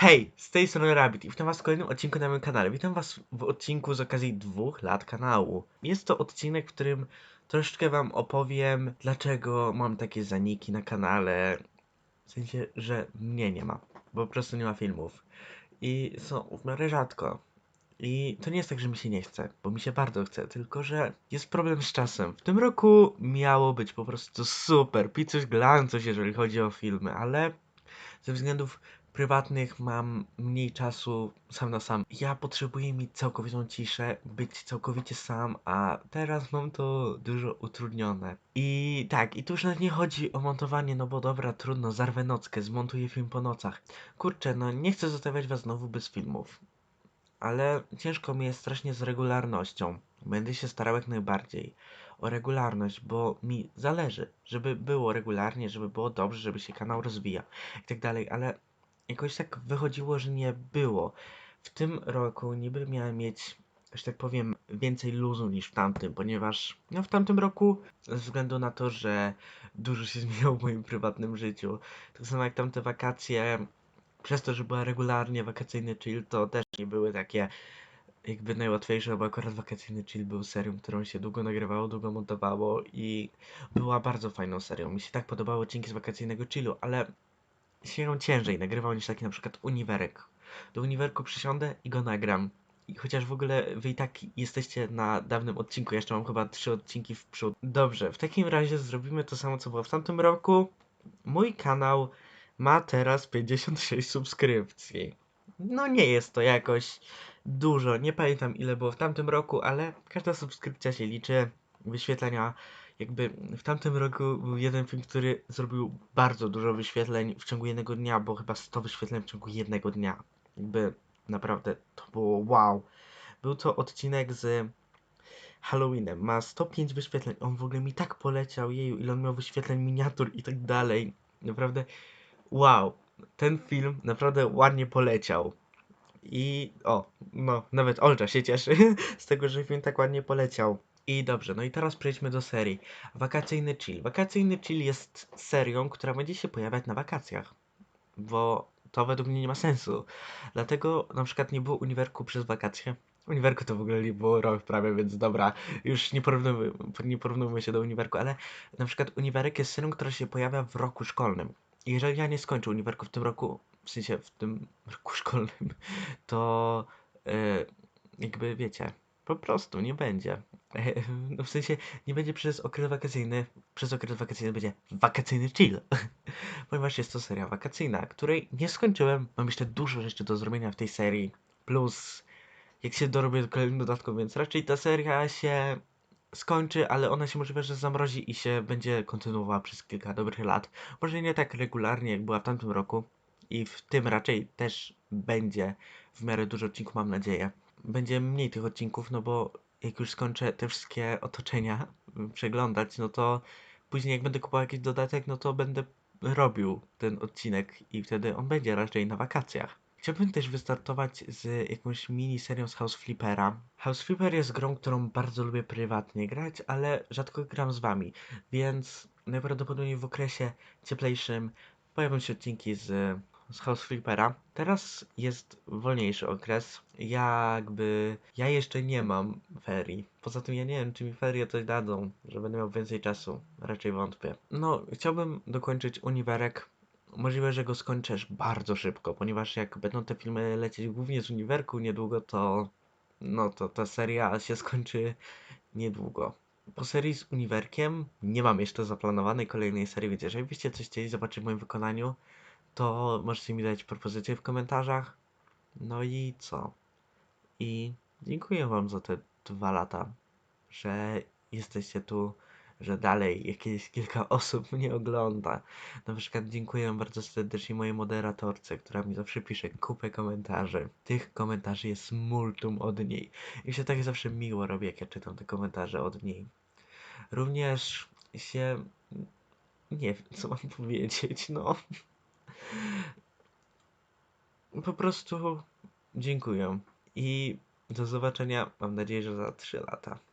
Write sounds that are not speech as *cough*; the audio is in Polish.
Hej, z tej strony Rabbit i witam was w kolejnym odcinku na moim kanale. Witam was w odcinku z okazji dwóch lat kanału. Jest to odcinek, w którym troszeczkę wam opowiem, dlaczego mam takie zaniki na kanale. W sensie, że mnie nie ma, bo po prostu nie ma filmów. I są w miarę rzadko. I to nie jest tak, że mi się nie chce, bo mi się bardzo chce, tylko że jest problem z czasem. W tym roku miało być po prostu super, picuś glancuś, jeżeli chodzi o filmy, ale ze względów prywatnych mam mniej czasu sam na sam. Ja potrzebuję mieć całkowitą ciszę, być całkowicie sam, a teraz mam to dużo utrudnione. I tak, i tu już nawet nie chodzi o montowanie, no bo dobra, trudno, zarwę nockę, zmontuję film po nocach. Kurczę, no nie chcę zostawiać was znowu bez filmów. Ale ciężko mi jest strasznie z regularnością. Będę się starał jak najbardziej o regularność, bo mi zależy, żeby było regularnie, żeby było dobrze, żeby się kanał rozwijał i tak dalej, ale jakoś tak wychodziło, że nie było. W tym roku niby miałem mieć, że tak powiem, więcej luzu niż w tamtym, ponieważ no, w tamtym roku, ze względu na to, że dużo się *laughs* zmieniło w moim prywatnym życiu, tak samo jak tamte wakacje, przez to, że była regularnie wakacyjny chill, to też nie były takie jakby najłatwiejsze, bo akurat wakacyjny chill był serią, którą się długo nagrywało, długo montowało i była bardzo fajną serią. Mi się tak podobały odcinki z wakacyjnego chillu, ale się ciężej nagrywał niż taki na przykład Uniwerek. Do Uniwerku przysiądę i go nagram. I chociaż w ogóle wy i tak jesteście na dawnym odcinku, jeszcze mam chyba trzy odcinki w przód. Dobrze, w takim razie zrobimy to samo co było w tamtym roku. Mój kanał ma teraz 56 subskrypcji. No nie jest to jakoś dużo, nie pamiętam ile było w tamtym roku, ale każda subskrypcja się liczy. Wyświetlenia jakby w tamtym roku był jeden film, który zrobił bardzo dużo wyświetleń w ciągu jednego dnia, bo chyba 100 wyświetleń w ciągu jednego dnia. Jakby naprawdę to było wow. Był to odcinek z Halloweenem. Ma 105 wyświetleń. On w ogóle mi tak poleciał, jeju, ile on miał wyświetleń miniatur i tak dalej. Naprawdę wow. Ten film naprawdę ładnie poleciał. I o, no, nawet Olcza się cieszy *laughs* z tego, że film tak ładnie poleciał. I dobrze, no i teraz przejdźmy do serii. Wakacyjny chill. Wakacyjny chill jest serią, która będzie się pojawiać na wakacjach. Bo to według mnie nie ma sensu. Dlatego na przykład nie było Uniwerku przez wakacje. Uniwerku to w ogóle nie było rok prawie, więc dobra, już nie porównujmy, nie porównujmy się do Uniwerku, ale na przykład Uniwerek jest serią, która się pojawia w roku szkolnym. I jeżeli ja nie skończę Uniwerku w tym roku, w sensie w tym roku szkolnym, to yy, jakby wiecie, po prostu nie będzie. *laughs* No w sensie nie będzie przez okres wakacyjny, przez okres wakacyjny będzie wakacyjny chill. *laughs* Ponieważ jest to seria wakacyjna, której nie skończyłem. Mam jeszcze dużo rzeczy do zrobienia w tej serii. Plus jak się dorobię do kolejnym dodatku, więc raczej ta seria się skończy, ale ona się możliwe, że zamrozi i się będzie kontynuowała przez kilka dobrych lat. Może nie tak regularnie, jak była w tamtym roku. I w tym raczej też będzie w miarę dużo odcinków, mam nadzieję. Będzie mniej tych odcinków, no bo jak już skończę te wszystkie otoczenia mm, przeglądać, no to później jak będę kupował jakiś dodatek, no to będę robił ten odcinek i wtedy on będzie raczej na wakacjach. Chciałbym też wystartować z jakąś mini serią z House Flippera. House Flipper jest grą, którą bardzo lubię prywatnie grać, ale rzadko gram z wami, więc najprawdopodobniej w okresie cieplejszym pojawią się odcinki z, z House Flippera. Teraz jest wolniejszy okres. Ja jakby. Ja jeszcze nie mam ferii. Poza tym ja nie wiem, czy mi ferie coś dadzą, że będę miał więcej czasu. Raczej wątpię. No, chciałbym dokończyć uniwerek. Możliwe, że go skończysz bardzo szybko, ponieważ jak będą te filmy lecieć głównie z uniwerku niedługo, to. No to ta seria się skończy niedługo. Po serii z uniwerkiem nie mam jeszcze zaplanowanej kolejnej serii, więc jeżeli byście coś chcieli zobaczyć w moim wykonaniu, to możecie mi dać propozycje w komentarzach. No i co? I dziękuję Wam za te dwa lata, że jesteście tu, że dalej jakieś kilka *laughs* osób mnie ogląda. Na przykład dziękuję bardzo serdecznie mojej moderatorce, która mi zawsze pisze kupę komentarzy. Tych komentarzy jest multum od niej. I się tak zawsze miło robi, jak ja czytam te komentarze od niej. Również się... Nie wiem, co mam *laughs* powiedzieć, no. Po prostu dziękuję. I do zobaczenia, mam nadzieję, że za 3 lata.